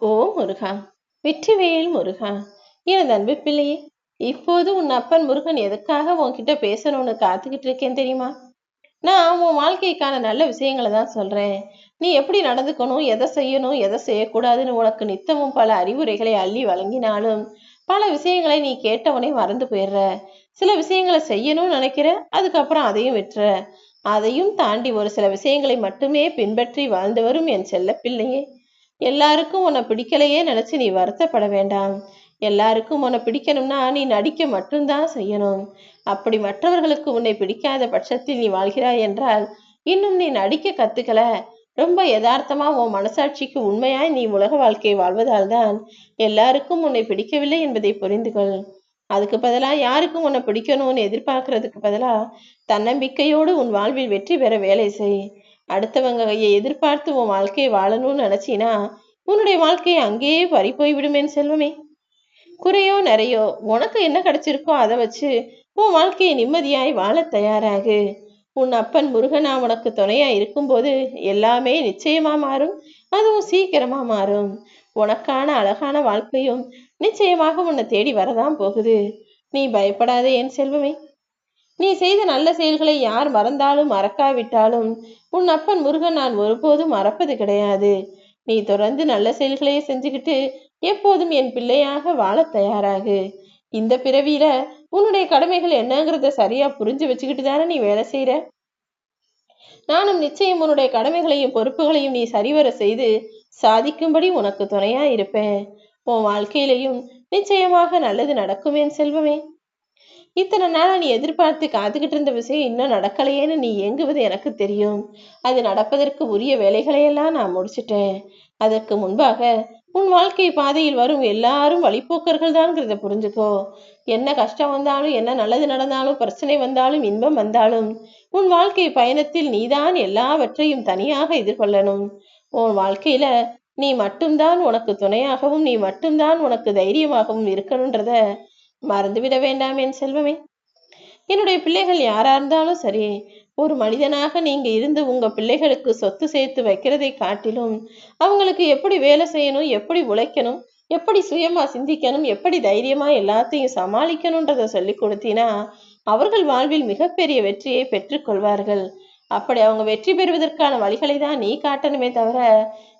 ஓ முருகா. வெற்றிவேல் முருகா. எனது அன்பு பிள்ளையே இப்போது உன் அப்பன் முருகன் எதுக்காக உன்கிட்ட பேசணும்னு காத்துக்கிட்டு இருக்கேன் தெரியுமா? நான் உன் வாழ்க்கைக்கான நல்ல விஷயங்களை தான் சொல்றேன். நீ எப்படி நடந்துக்கணும் எதை செய்யணும் எதை செய்யக்கூடாதுன்னு உனக்கு நித்தமும் பல அறிவுரைகளை அள்ளி வழங்கினாலும் பல விஷயங்களை நீ கேட்டவனே மறந்து போயிடுற. சில விஷயங்களை செய்யணும்னு நினைக்கிற அதுக்கப்புறம் அதையும் விட்டுற. அதையும் தாண்டி ஒரு சில விஷயங்களை மட்டுமே பின்பற்றி வாழ்ந்து வரும் என் செல்ல பிள்ளையே. எல்லாருக்கும் உன்னை பிடிக்கலையே நினைச்சு நீ வருத்தப்பட வேண்டாம். எல்லாருக்கும் உன்னை பிடிக்கணும்னா நீ நடிக்க மட்டும்தான் செய்யணும். அப்படி மற்றவர்களுக்கு உன்னை பிடிக்காத பட்சத்தில் நீ வாழ்கிறாய் என்றால் இன்னும் நீ நடிக்க கத்துக்கல. ரொம்ப யதார்த்தமா உன் மனசாட்சிக்கு உண்மையாய் நீ உலக வாழ்க்கை வாழ்வதால் தான் எல்லாருக்கும் உன்னை பிடிக்கவில்லை என்பதை புரிந்து கொள். அதுக்கு பதிலா யாருக்கும் உன்னை பிடிக்கணும்னு எதிர்பார்க்கறதுக்கு பதிலா தன்னம்பிக்கையோடு உன் வாழ்வில் வெற்றி பெற வேலை செய். அடுத்தவங்க கையை எதிர்பார்த்து உன் வாழ்க்கையை வாழணும்னு நினைச்சினா உன்னுடைய வாழ்க்கையை அங்கேயே பறி போய்விடுமேன் செல்வமே. குறையோ நிறையோ உனக்கு என்ன கிடைச்சிருக்கோ அதை வச்சு உன் வாழ்க்கையை நிம்மதியாய் வாழ தயாராகு. உன் அப்பன் முருகனா உனக்கு துணையா இருக்கும்போது எல்லாமே நிச்சயமா மாறும். அதுவும் சீக்கிரமா மாறும். உனக்கான அழகான வாழ்க்கையும் நிச்சயமாக உன்னை தேடி வரதான் போகுது. நீ பயப்படாதே என் செல்வமே. நீ செய்த நல்ல செயல்களை யார் மறந்தாலும் மறக்காவிட்டாலும் உன் அப்பன் முருகன் நான் ஒருபோதும் மறப்பது கிடையாது. நீ தொடர்ந்து நல்ல செயல்களையே செஞ்சுக்கிட்டு எப்போதும் என் பிள்ளையாக வாழ தயாராகு. இந்த பிறவியில உன்னுடைய கடமைகள் என்னங்கிறத சரியா புரிஞ்சு வச்சுக்கிட்டு தானே நீ வேலை செய்யற நானும் நிச்சயம் உன்னுடைய கடமைகளையும் பொறுப்புகளையும் நீ சரிவர செய்து சாதிக்கும்படி உனக்கு துணையா இருப்பேன். உன் வாழ்க்கையிலையும் நிச்சயமாக நல்லது நடக்குமேன் செல்வமே. இத்தனை நாளா நீ எதிர்பார்த்து காத்துக்கிட்டு இருந்த விஷயம் இன்னும் நடக்கலையேன்னு நீ ஏங்குவது எனக்கு தெரியும். அது நடப்பதற்கு உரிய வேலைகளையெல்லாம் நான் முடிச்சிட்டேன். அதற்கு முன்பாக உன் வாழ்க்கை பாதையில் வரும் எல்லாரும் வழிப்போக்கர்கள் தான்ங்கிறத புரிஞ்சுக்கோ. என்ன கஷ்டம் வந்தாலும் என்ன நல்லது நடந்தாலும் பிரச்சனை வந்தாலும் இன்பம் வந்தாலும் உன் வாழ்க்கை பயணத்தில் நீதான் எல்லாவற்றையும் தனியாக எதிர்கொள்ளணும். உன் வாழ்க்கையில நீ மட்டும்தான் உனக்கு துணையாகவும் நீ மட்டும்தான் உனக்கு தைரியமாகவும் இருக்கணுன்றத மறந்துவிட வேண்டாம் என் செல்வமே. என்னுடைய பிள்ளைகள் யாரா இருந்தாலும் சரி ஒரு மனிதனாக நீங்க இருந்து உங்க பிள்ளைகளுக்கு சொத்து சேர்த்து வைக்கிறதை காட்டிலும் அவங்களுக்கு எப்படி வேலை செய்யணும் எப்படி உழைக்கணும் எப்படி சுயமா சிந்திக்கணும் எப்படி தைரியமா எல்லாத்தையும் சமாளிக்கணும்ன்றத சொல்லி கொடுத்தீனா அவர்கள் வாழ்வில் மிகப்பெரிய வெற்றியை பெற்றுக்கொள்வார்கள் அப்படி அவங்க வெற்றி பெறுவதற்கான வழிகளை தான் நீ காட்டணுமே தவிர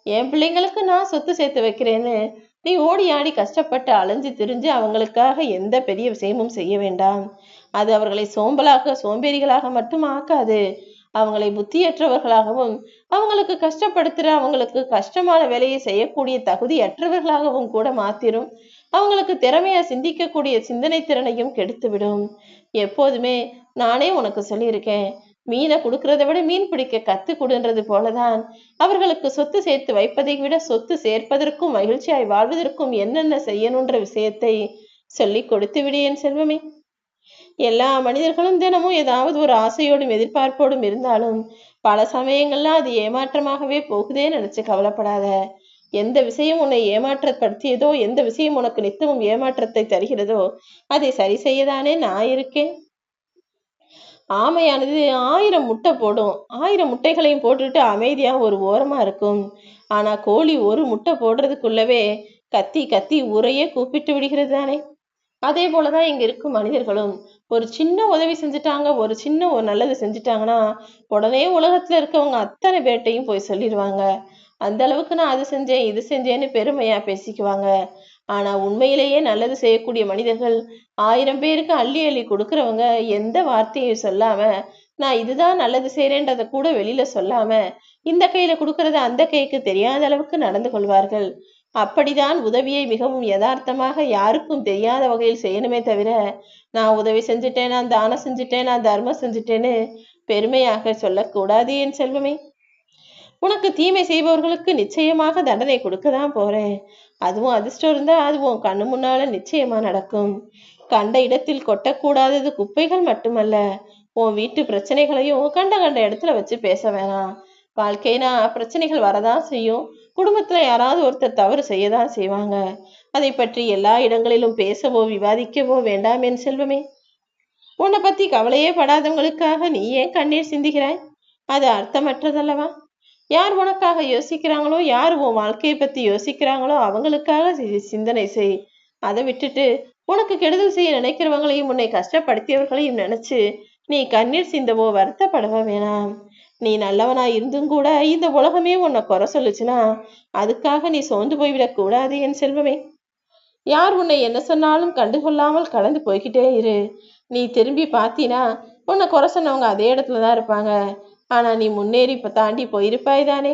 என் பிள்ளைங்களுக்கு நான் சொத்து சேர்த்து வைக்கிறேன்னு நீ ஓடி ஆடி கஷ்டப்பட்டு அலைஞ்சு திரிஞ்சு அவங்களுக்காக எந்த பெரிய விஷயமும் செய்ய வேண்டாம். அது அவர்களை சோம்பலாக சோம்பேறிகளாக மட்டும் ஆக்காது. அவங்களை புத்தியற்றவர்களாகவும் அவங்களுக்கு கஷ்டப்படுத்துற அவங்களுக்கு கஷ்டமான வேலையை செய்யக்கூடிய தகுதியற்றவர்களாகவும் கூட மாத்திரும். அவங்களுக்கு திறமையா சிந்திக்கக்கூடிய சிந்தனை திறனையும் கெடுத்துவிடும். எப்போதுமே நானே உனக்கு சொல்லியிருக்கேன். மீனை கொடுக்கறத விட மீன் பிடிக்க கத்து கொடுன்றது போலதான். அவர்களுக்கு சொத்து சேர்த்து வைப்பதை விட சொத்து சேர்ப்பதற்கும் மகிழ்ச்சியாய் வாழ்வதற்கும் என்னென்ன செய்யணுன்ற விஷயத்தை சொல்லி கொடுத்து விடு என் செல்வமே. எல்லா மனிதர்களும் தினமும் ஏதாவது ஒரு ஆசையோடும் எதிர்பார்ப்போடும் இருந்தாலும் பல சமயங்கள்ல அது ஏமாற்றமாகவே போகுதே நினைச்சு கவலைப்படாத. எந்த விஷயம் உன்னை ஏமாற்றப்படுத்தியதோ எந்த விஷயம் உனக்கு நித்தமும் ஏமாற்றத்தை தருகிறதோ அதை சரி செய்யதானே நான் இருக்கேன். ஆமையானது ஆயிரம் முட்டை போடும். ஆயிரம் முட்டைகளையும் போட்டுட்டு அமைதியா ஒரு ஓரமா இருக்கும். ஆனா கோழி ஒரு முட்டை போடுறதுக்குள்ளவே கத்தி கத்தி ஊரையே கூப்பிட்டு விடுகிறது தானே? அதே போலதான் இங்க இருக்கும் மனிதர்களும். ஒரு சின்ன உதவி செஞ்சுட்டாங்க ஒரு சின்ன ஒரு நல்லது செஞ்சுட்டாங்கன்னா உடனே உலகத்துல இருக்கவங்க அத்தனை பேர்ட்டையும் போய் சொல்லிடுவாங்க. அந்த அளவுக்கு நான் அது செஞ்சேன் இது செஞ்சேன்னு பெருமையா பேசிக்குவாங்க. ஆனா உண்மையிலேயே நல்லது செய்யக்கூடிய மனிதர்கள் ஆயிரம் பேருக்கு அள்ளி அள்ளி கொடுக்கறவங்க எந்த வார்த்தையும் சொல்லாம நான் இதுதான் நல்லது செய்யறேன்றத கூட வெளியில சொல்லாம இந்த கையில கொடுக்கறத அந்த கைக்கு தெரியாத அளவுக்கு நடந்து கொள்வார்கள். அப்படிதான் உதவியை மிகவும் யதார்த்தமாக யாருக்கும் தெரியாத வகையில் செய்யணுமே தவிர நான் உதவி செஞ்சுட்டேன் நான் தானம் செஞ்சுட்டேன் நான் தர்மம் செஞ்சுட்டேன்னு பெருமையாக சொல்லக்கூடாது என் செல்வமே. உனக்கு தீமை செய்பவர்களுக்கு நிச்சயமாக தண்டனை கொடுக்க தான் போறேன். அதுவும் அதிர்ஷ்டம் இருந்தா உன் கண்ணு முன்னால நிச்சயமா நடக்கும். கண்ட இடத்தில் கொட்டக்கூடாதது குப்பைகள் மட்டுமல்ல. உன் வீட்டு பிரச்சனைகளையும் கண்ட கண்ட இடத்துல வச்சு பேச வேணாம். வாழ்க்கைனா பிரச்சனைகள் வரதான் செய்யும். குடும்பத்துல யாராவது ஒருத்தர் தவறு செய்யதான் செய்வாங்க. அதை பற்றி எல்லா இடங்களிலும் பேசவோ விவாதிக்கவோ வேண்டாம் என் செல்வமே. உன்னை பத்தி கவலையே படாதவங்களுக்காக நீ ஏன் கண்ணீர் சிந்துகிறாய்? அது அர்த்தமற்றதல்லவா? யார் உனக்காக யோசிக்கிறாங்களோ யார் உன் வாழ்க்கையை பத்தி யோசிக்கிறாங்களோ அவங்களுக்காக சிந்தனை செய். அதை விட்டுட்டு உனக்கு கெடுதல் செய்ய நினைக்கிறவங்களையும் உன்னை கஷ்டப்படுத்தியவர்களையும் நினைச்சு நீ கண்ணீர் சிந்தவோ வருத்தப்படவோ வேணாம். நீ நல்லவனா இருந்தும் கூட இந்த உலகமே உன்னை குறை சொல்லுச்சுன்னா அதுக்காக நீ சோர்ந்து போய்விடக் கூடாது என் செல்வமே. யார் உன்னை என்ன சொன்னாலும் கண்டுகொள்ளாமல் கடந்து போய்கிட்டே இரு. நீ திரும்பி பார்த்தீனா உன்னை குறை சொன்னவங்க அதே இடத்துல தான் இருப்பாங்க. ஆனா நீ முன்னேறி இப்ப தாண்டி போயிருப்பாய் தானே?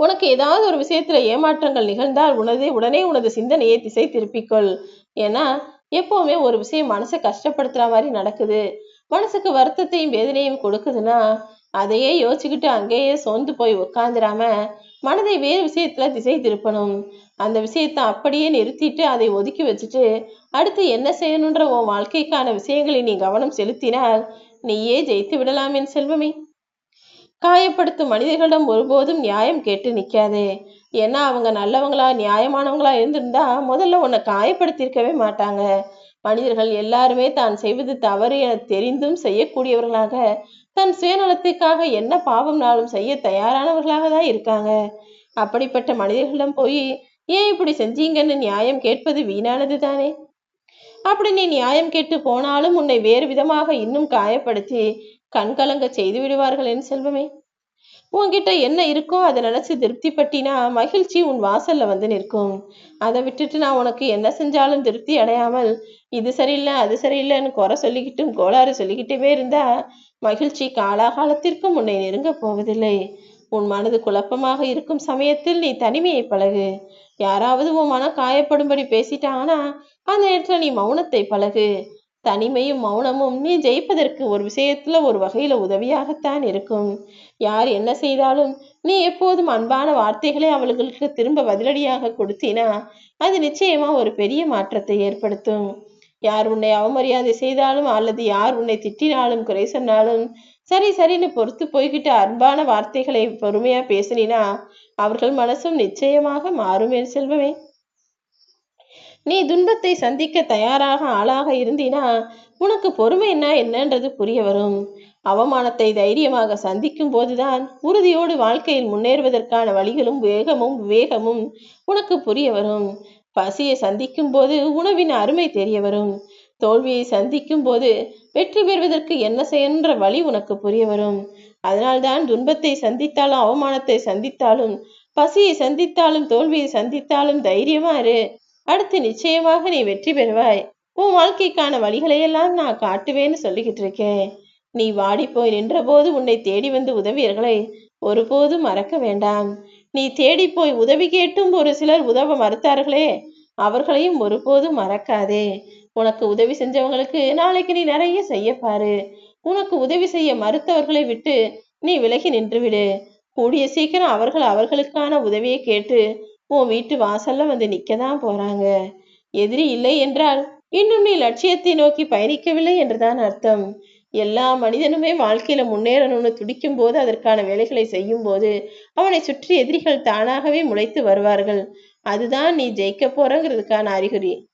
உனக்கு ஏதாவது ஒரு விஷயத்துல ஏமாற்றங்கள் நிகழ்ந்தால் உனதே உடனே உனது சிந்தனையை திசை திருப்பிக்கொள் ஏன்னா எப்பவுமே ஒரு விஷயம் மனசை கஷ்டப்படுத்துற மாதிரி நடக்குது. மனசுக்கு வருத்தத்தையும் வேதனையும் கொடுக்குதுன்னா அதையே யோசிச்சுக்கிட்டு அங்கேயே சோர்ந்து போய் உட்காந்துராம மனதை வேறு விஷயத்துல திசை திருப்பணும் அந்த விஷயத்தை அப்படியே நிறுத்திட்டு அதை ஒதுக்கி வச்சுட்டு அடுத்து என்ன செய்யணுன்ற உன் வாழ்க்கைக்கான விஷயங்களை நீ கவனம் செலுத்தினால் நீயே ஜெயித்து விடலாம் என் செல்வமே. காயப்படுத்தும் மனிதர்களிடம் ஒருபோதும் நியாயம் கேட்டு நிற்காதே. ஏன்னா அவங்க நல்லவங்களா நியாயமானவங்களா இருந்திருந்தா முதல்ல உன்னை காயப்படுத்தியிருக்கவே மாட்டாங்க. மனிதர்கள் எல்லாருமே தான் செய்வது தவறு என தெரிந்தும் செய்யக்கூடியவர்களாக தன் சுயநலத்துக்காக என்ன பாவம்னாலும் செய்ய தயாரானவர்களாக தான் இருக்காங்க. அப்படிப்பட்ட மனிதர்களிடம் போய் ஏன் இப்படி செஞ்சீங்கன்னு நியாயம் கேட்பது வீணானது தானே? அப்படி நீ நியாயம் கேட்டு போனாலும் உன்னை வேறு விதமாக இன்னும் காயப்படுத்தி கண்கலங்க செய்து விடுவார்கள் என் செல்வமே. உன்கிட்ட என்ன இருக்கோ அதை நினைச்சு திருப்தி பட்டினா மகிழ்ச்சி உன் வாசல்ல வந்து நிற்கும். அதை விட்டுட்டு நான் உனக்கு என்ன செஞ்சாலும் திருப்தி அடையாமல் இது சரியில்லை அது சரியில்லைன்னு குறை சொல்லிக்கிட்டும் கோளாறு சொல்லிக்கிட்டே இருந்தா மகிழ்ச்சி காலாகாலத்திற்கும் உன்னை நெருங்க போவதில்லை. உன் மனது குழப்பமாக இருக்கும் சமயத்தில் நீ தனிமையை பழகு. யாராவது உன் மனம் காயப்படும்படி பேசிட்டாங்கன்னா அந்த நேரத்துல நீ மௌனத்தை பழகு. தனிமையும் மௌனமும் நீ ஜெயிப்பதற்கு ஒரு விஷயத்துல ஒரு வகையில உதவியாகத்தான் இருக்கும். யார் என்ன செய்தாலும் நீ எப்போதும் அன்பான வார்த்தைகளை அவர்களுக்கு திரும்ப பதிலடியாக கொடுத்தினா அது நிச்சயமா ஒரு பெரிய மாற்றத்தை ஏற்படுத்தும். யார் உன்னை அவமரியாதை செய்தாலும் அல்லது யார் உன்னை திட்டினாலும் குறை சொன்னாலும் சரி சரின்னு பொறுத்து போய்கிட்டு அன்பான வார்த்தைகளை பொறுமையா பேசினா அவர்கள் மனசும் நிச்சயமாக மாறும் செல்வமே. நீ துன்பத்தை சந்திக்க தயாராக ஆளாக இருந்தினா உனக்கு பொறுமை என்ன என்னன்றது புரிய வரும். அவமானத்தை தைரியமாக சந்திக்கும் போதுதான் உறுதியோடு வாழ்க்கையில் முன்னேறுவதற்கான வழிகளும் வேகமும் விவேகமும் உனக்கு புரிய வரும். பசியை சந்திக்கும் போது உணவின் அருமை தெரிய வரும். தோல்வியை சந்திக்கும் போது வெற்றி பெறுவதற்கு என்ன செய்யன்ற வழி உனக்கு புரிய வரும். அதனால்தான் துன்பத்தை சந்தித்தாலும் அவமானத்தை சந்தித்தாலும் பசியை சந்தித்தாலும் தோல்வியை சந்தித்தாலும் தைரியமா இரு. அடுத்து நிச்சயமாக நீ வெற்றி பெறுவாய். உன் வாழ்க்கைக்கான வழிகளையெல்லாம் நான் காட்டுவேன்னு சொல்லிக்கிட்டு இருக்கேன். நீ வாடி போய் நின்றபோது உன்னை தேடி வந்து உதவியர்களை ஒருபோதும் மறக்க வேண்டாம். நீ தேடி போய் உதவி கேட்டும் ஒரு சிலர் உதவ மறுத்தார்களே அவர்களையும் ஒருபோதும் மறக்காதே. உனக்கு உதவி செஞ்சவங்களுக்கு நாளைக்கு நீ நிறைய செய்ய பாரு. உனக்கு உதவி செய்ய மறுத்தவர்களை விட்டு நீ விலகி நின்றுவிடு. கூடிய சீக்கிரம் அவர்கள் அவர்களுக்கான உதவியை கேட்டு உன் வீட்டு வாசல்ல வந்து நிக்கதான் போறாங்க. எதிரி இல்லை என்றால் இன்னும் நீ லட்சியத்தை நோக்கி பயணிக்கவில்லை என்றுதான் அர்த்தம். எல்லா மனிதனுமே வாழ்க்கையில முன்னேறணும்னு துடிக்கும் போது அதற்கான வேலைகளை செய்யும் போது அவனை சுற்றி எதிரிகள் தானாகவே முளைத்து வருவார்கள். அதுதான் நீ ஜெயிக்க போறங்கிறதுக்கான அறிகுறி.